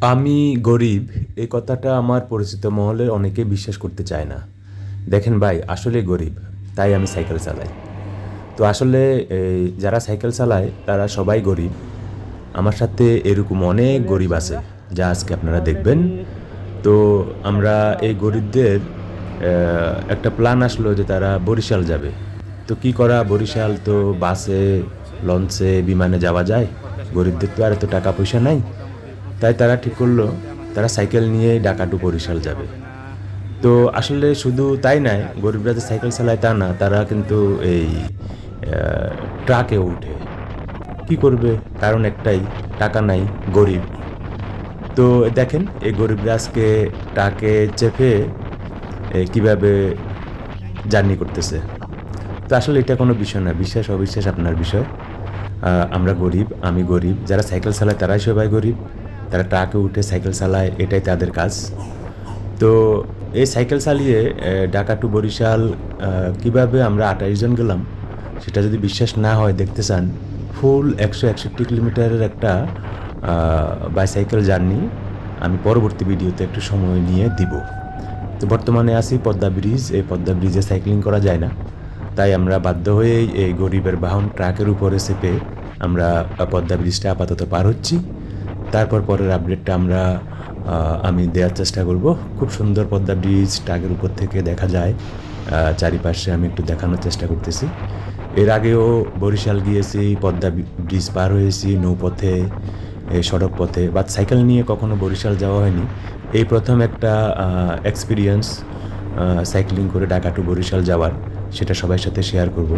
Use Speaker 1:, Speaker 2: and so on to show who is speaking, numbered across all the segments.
Speaker 1: আমি গরিব এই কথাটা আমার পরিচিত মহলে অনেকেই বিশ্বাস করতে চায় না। দেখেন ভাই, আসলে গরিব, তাই আমি সাইকেল চালাই। তো আসলে যারা সাইকেল চালায়, তারা সবাই গরিব। আমার সাথে এরকম অনেক গরিব আছে, যা আজকে আপনারা দেখবেন। তো আমরা এই গরিবদের একটা প্ল্যান আসলো যে তারা বরিশাল যাবে। তো কি করা, বরিশাল তো বাসে, লঞ্চে, বিমানে যাওয়া যায়? গরিবদের তো আর এত টাকা পয়সা নাই। তাই তারা ঠিক করল, তারা সাইকেল নিয়ে ঢাকা টু বরিশাল যাবে। তো আসলে শুধু তাই নয়, গরিবরা যে সাইকেল চালায় তা না, তারা কিন্তু এই ট্রাকে উঠে। কি করবে? কারণ একটাই, টাকা নাই, গরিব। তো দেখেন, এই গরিবরা আজকে ট্রাকে চেপে কীভাবে জার্নি করতেছে। তো আসলে এটা কোনো বিষয় না, বিশ্বাস, অবিশ্বাস আপনার বিষয়। আমরা গরিব, আমি গরিব, যারা সাইকেল চালায় তারাই সবাই গরিব। তারা ট্রাকে উঠে সাইকেল চালায়, এটাই তাদের কাজ। তো এই সাইকেল চালিয়ে ঢাকা টু বরিশাল কীভাবে আমরা আঠাইশ জন গেলাম, সেটা যদি বিশ্বাস না হয়, দেখতে চান, ফুল একশো একষট্টি কিলোমিটারের একটা বাইসাইকেল জার্নি আমি পরবর্তী ভিডিওতে একটু সময় নিয়ে দিব। তো বর্তমানে আছি পদ্মা ব্রিজ, এই পদ্মা ব্রিজে সাইক্লিং করা যায় না। তাই আমরা বাধ্য হয়েই এই গরিবের বাহন ট্রাকের উপরে চেপে আমরা পদ্মা ব্রিজটা আপাতত পার হচ্ছি। তারপর পরের আপডেটটা আমরা আমি দেওয়ার চেষ্টা করব। খুব সুন্দর পদ্মা ব্রিজ ট্রাকের উপর থেকে দেখা যায়। চারিপাশে আমি একটু দেখানোর চেষ্টা করতেছি। এর আগেও বরিশাল গিয়েছি, পদ্মা ব্রিজ পার হয়েছি নৌপথে সড়ক পথে বা সাইকেল নিয়ে কখনো বরিশাল যাওয়া হয়নি। এই প্রথম একটা এক্সপিরিয়েন্স সাইক্লিং করে ঢাকা টু বরিশাল যাওয়ার, সেটা সবাই সাথে শেয়ার করব।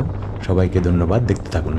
Speaker 1: সবাইকে ধন্যবাদ, দেখতে থাকুন।